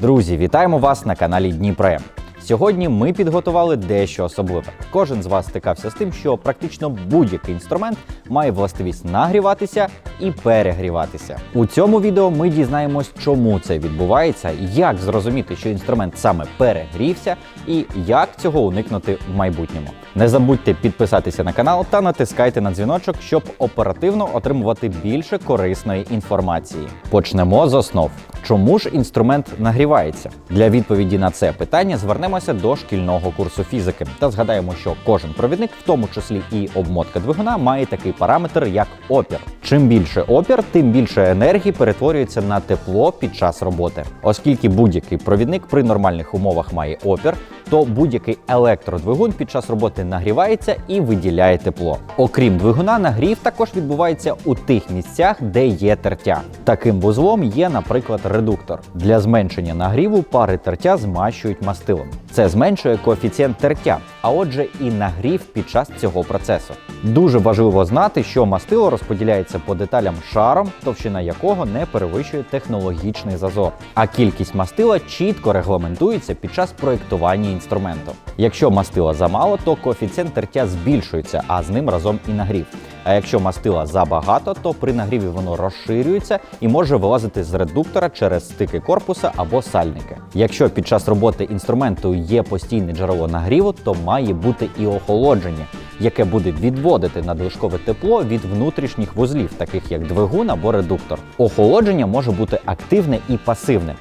Друзі, вітаємо вас на каналі Дніпре. Сьогодні ми підготували дещо особливе. Кожен з вас стикався з тим, що практично будь-який інструмент має властивість нагріватися і перегріватися. У цьому відео ми дізнаємось, чому це відбувається, як зрозуміти, що інструмент саме перегрівся, і як цього уникнути в майбутньому. Не забудьте підписатися на канал та натискайте на дзвіночок, щоб оперативно отримувати більше корисної інформації. Почнемо з основ. Чому ж інструмент нагрівається? Для відповіді на це питання звернемося до шкільного курсу фізики та згадаємо, що кожен провідник, в тому числі і обмотка двигуна, має такий параметр як опір. Чим більше опір, тим більше енергії перетворюється на тепло під час роботи. Оскільки будь-який провідник при нормальних умовах має опір, то будь-який електродвигун під час роботи нагрівається і виділяє тепло. Окрім двигуна, нагрів також відбувається у тих місцях, де є тертя. Таким вузлом є, наприклад, редуктор. Для зменшення нагріву пари тертя змащують мастилом. Це зменшує коефіцієнт тертя, а отже, і нагрів під час цього процесу. Дуже важливо знати, що мастило розподіляється по деталям шаром, товщина якого не перевищує технологічний зазор. А кількість мастила чітко регламентується під час проєктування інструменту. Якщо мастила замало, то коефіцієнт тертя збільшується, а з ним разом і нагрів. А якщо мастила забагато, то при нагріві воно розширюється і може вилазити з редуктора через стики корпуса або сальники. Якщо під час роботи інструменту є постійне джерело нагріву, то має бути і охолодження, яке буде відводити надлишкове тепло від внутрішніх вузлів, таких як двигун або редуктор. Охолодження може бути активне і пасивне.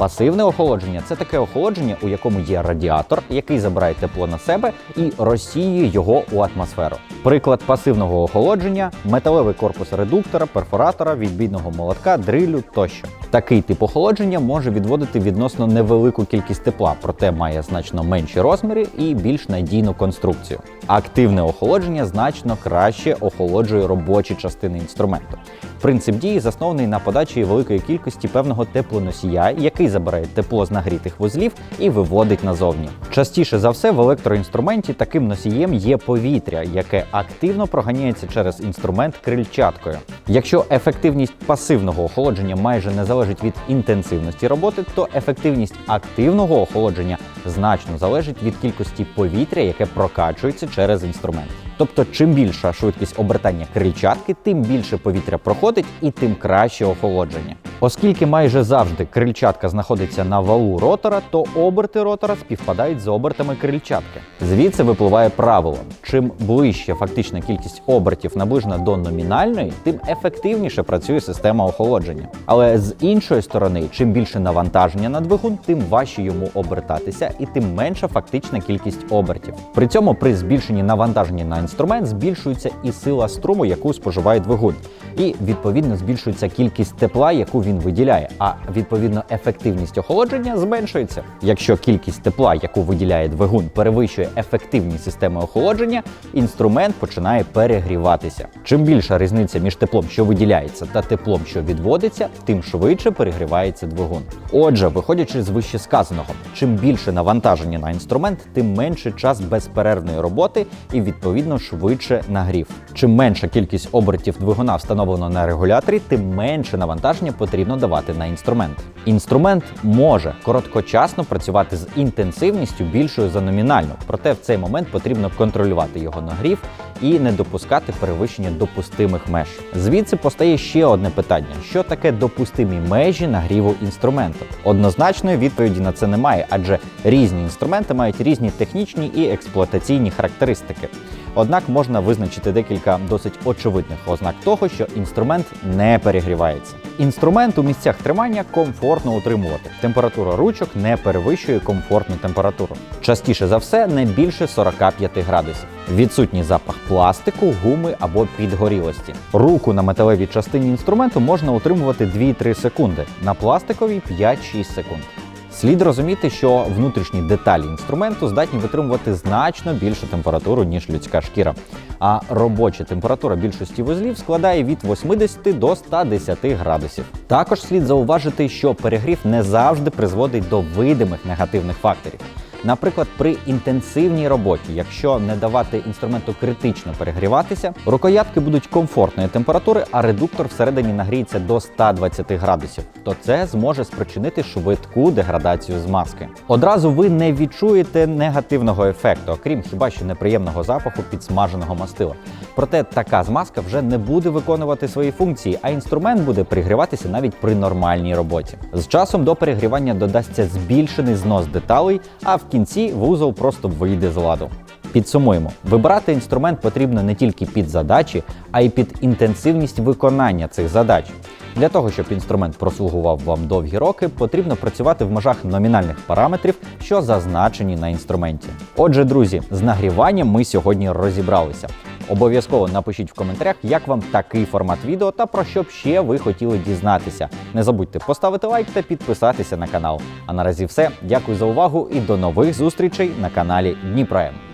Пасивне охолодження це таке охолодження, у якому є радіатор, який забирає тепло на себе і розсіює його у атмосферу. Приклад пасивного охолодження металевий корпус редуктора, перфоратора, відбійного молотка, дрилю тощо. Такий тип охолодження може відводити відносно невелику кількість тепла, проте має значно менші розміри і більш надійну конструкцію. Активне охолодження значно краще охолоджує робочі частини інструменту. Принцип дії заснований на подачі великої кількості певного теплоносія, який забирає тепло з нагрітих вузлів і виводить назовні. Частіше за все в електроінструменті таким носієм є повітря, яке активно проганяється через інструмент крильчаткою. Якщо ефективність пасивного охолодження майже не залежить від інтенсивності роботи, то ефективність активного охолодження значно залежить від кількості повітря, яке прокачується через інструмент. Тобто, чим більша швидкість обертання крильчатки, тим більше повітря проходить і тим краще охолодження. Оскільки майже завжди крильчатка знаходиться на валу ротора, то оберти ротора співпадають з обертами крильчатки. Звідси випливає правило: чим ближче фактична кількість обертів наближена до номінальної, тим ефективніше працює система охолодження. Але з іншої сторони, чим більше навантаження на двигун, тим важче йому обертатися і тим менша фактична кількість обертів. При цьому при збільшенні навантаження на інструмент збільшується і сила струму, яку споживає двигун, і відповідно збільшується кількість тепла, яку він виділяє. А відповідно ефективність охолодження зменшується. Якщо кількість тепла, яку виділяє двигун, перевищує ефективність системи охолодження, інструмент починає перегріватися. Чим більша різниця між теплом, що виділяється, та теплом, що відводиться, тим швидше перегрівається двигун. Отже, виходячи з вищесказаного, чим більше навантаження на інструмент, тим менше час безперервної роботи і відповідно швидше нагрів. Чим менша кількість обертів двигуна встановлено на регуляторі, тим менше навантаження потрібно давати на інструмент. Інструмент може короткочасно працювати з інтенсивністю більшою за номінальну, проте в цей момент потрібно контролювати його нагрів і не допускати перевищення допустимих меж. Звідси постає ще одне питання: що таке допустимі межі нагріву інструменту? Однозначної відповіді на це немає, адже різні інструменти мають різні технічні і експлуатаційні характеристики. Однак можна визначити декілька досить очевидних ознак того, що інструмент не перегрівається. Інструмент у місцях тримання комфортно утримувати. Температура ручок не перевищує комфортну температуру. Частіше за все, не більше 45 градусів. Відсутній запах пластику, гуми або підгорілості. Руку на металевій частині інструменту можна утримувати 2-3 секунди, на пластиковій 5-6 секунд. Слід розуміти, що внутрішні деталі інструменту здатні витримувати значно більшу температуру, ніж людська шкіра. А робоча температура більшості вузлів складає від 80 до 110 градусів. Також слід зауважити, що перегрів не завжди призводить до видимих негативних факторів. Наприклад, при інтенсивній роботі, якщо не давати інструменту критично перегріватися, рукоятки будуть комфортної температури, а редуктор всередині нагріється до 120 градусів, то це зможе спричинити швидку деградацію змазки. Одразу ви не відчуєте негативного ефекту, окрім хіба що неприємного запаху підсмаженого мастила. Проте така змазка вже не буде виконувати свої функції, а інструмент буде перегріватися навіть при нормальній роботі. З часом до перегрівання додасться збільшений знос деталей, а кінці вузол просто вийде з ладу. Підсумуємо, вибирати інструмент потрібно не тільки під задачі, а й під інтенсивність виконання цих задач. Для того, щоб інструмент прослугував вам довгі роки, потрібно працювати в межах номінальних параметрів, що зазначені на інструменті. Отже, друзі, з нагріванням ми сьогодні розібралися. Обов'язково напишіть в коментарях, як вам такий формат відео та про що б ще ви хотіли дізнатися. Не забудьте поставити лайк та підписатися на канал. А наразі все. Дякую за увагу і до нових зустрічей на каналі Дніпром.